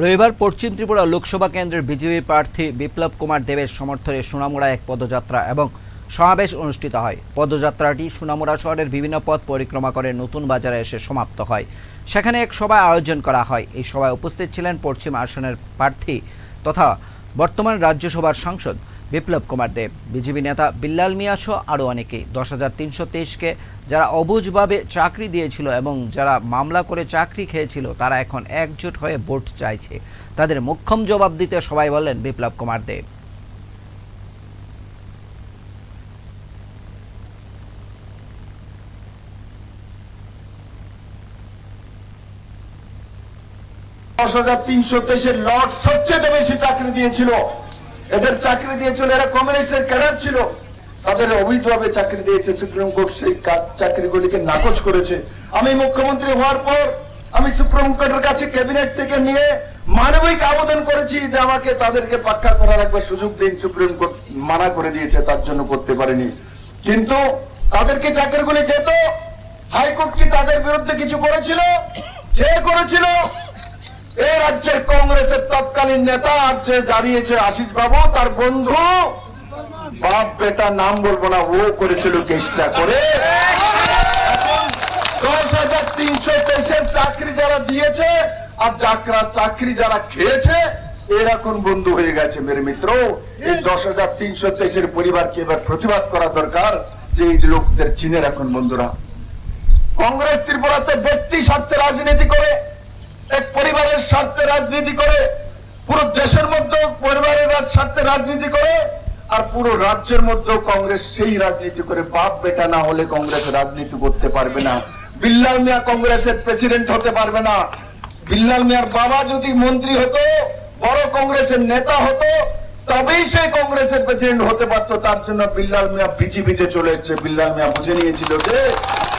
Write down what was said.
রবিবার পশ্চিম ত্রিপুরা লোকসভা কেন্দ্রের বিজেপি প্রার্থী বিপ্লব কুমার দেবের সমর্থনে সোনামুড়া এক পদযাত্রা এবং সমাবেশ অনুষ্ঠিত হয়। পদযাত্রাটি সোনামুড়া শহরের বিভিন্ন পথ পরিক্রমা করে নতুন বাজারে এসে সমাপ্ত হয়। সেখানে এক সভা আয়োজন করা হয়। এই সভায় উপস্থিত ছিলেন পশ্চিম আসনের প্রার্থী তথা বর্তমান রাজ্যসভার সাংসদ বিপ্লব কুমার দেব। বিজেপি নেতা বিল্লাল মিয়া সহ আরও অনেকেই দশ হাজার তিনশো তেইশকে যারা অবুঝভাবে চাকরি দিয়েছিল এবং যারা মামলা করে চাকরি খেয়েছিল, তারা এখন একজোট হয়ে ভোট চাইছে। তাদের মোক্ষম জবাব দিতে সবাই বললেন বিপ্লব কুমার দেব। দশ হাজার তিনশো তেইশের লট সবচেয়ে বেশি চাকরি দিয়েছিল। এদের চাকরি দিয়েছিল, এরা কমিউনিস্টের ক্যাডার ছিল। তাদের অবৈধভাবে চাকরি দিয়েছে সুপ্রিম কোর্ট সেই চাকরিগুলিকে নাকচ করেছে। আমি মুখ্যমন্ত্রী হওয়ার পর আমি সুপ্রিম কোর্টের কাছে ক্যাবিনেট থেকে নিয়ে মানবিক আবেদন করেছি যে আমাকে তাদেরকে পাক্কা করার একবার সুযোগ দিন সুপ্রিম কোর্ট মানা করে দিয়েছে, তার জন্য করতে পারেনি। কিন্তু তাদেরকে চাকরিগুলি যেত হাইকোর্ট কি তাদের বিরুদ্ধে কিছু করেছিল? যে করেছিল এই রাজ্যের কংগ্রেসের তৎকালীন নেতা আর যে জানিয়েছে আশিস বাবু, তার বন্ধু, বাপ বেটা নাম বলব না, ও করেছিল কেসটা করে। চাকরি যারা খেয়েছে, এর এখন বন্ধু হয়ে গেছে মিত্র। এই দশ হাজার তিনশো তেইশের পরিবারকে এবার প্রতিবাদ করা দরকার যে এই লোকদের এখন বন্ধুরা। কংগ্রেস ত্রিপুরাতে ব্যক্তি স্বার্থে রাজনীতি করে এক পরিবারের স্বার্থে রাজনীতি করে, পুরো দেশের মধ্যে পরিবারের স্বার্থে রাজনীতি করে, আর পুরো রাজ্যের মধ্যেও কংগ্রেস সেই রাজনীতি করে। বাপ বেটা না হলে কংগ্রেস রাজনীতি করতে পারবে না। বিল্লাল মিয়া কংগ্রেসের প্রেসিডেন্ট হতে পারবে না। বিল্লাল মিয়ার বাবা যদি মন্ত্রী হতো, বড় কংগ্রেসের নেতা হতো, তবেই সে কংগ্রেসের প্রেসিডেন্ট হতে পারতো। তার জন্য বিল্লাল মিয়া বিজেপিতে চলে এসেছে। বিল্লাল মিয়া বুঝে নিয়েছিল যে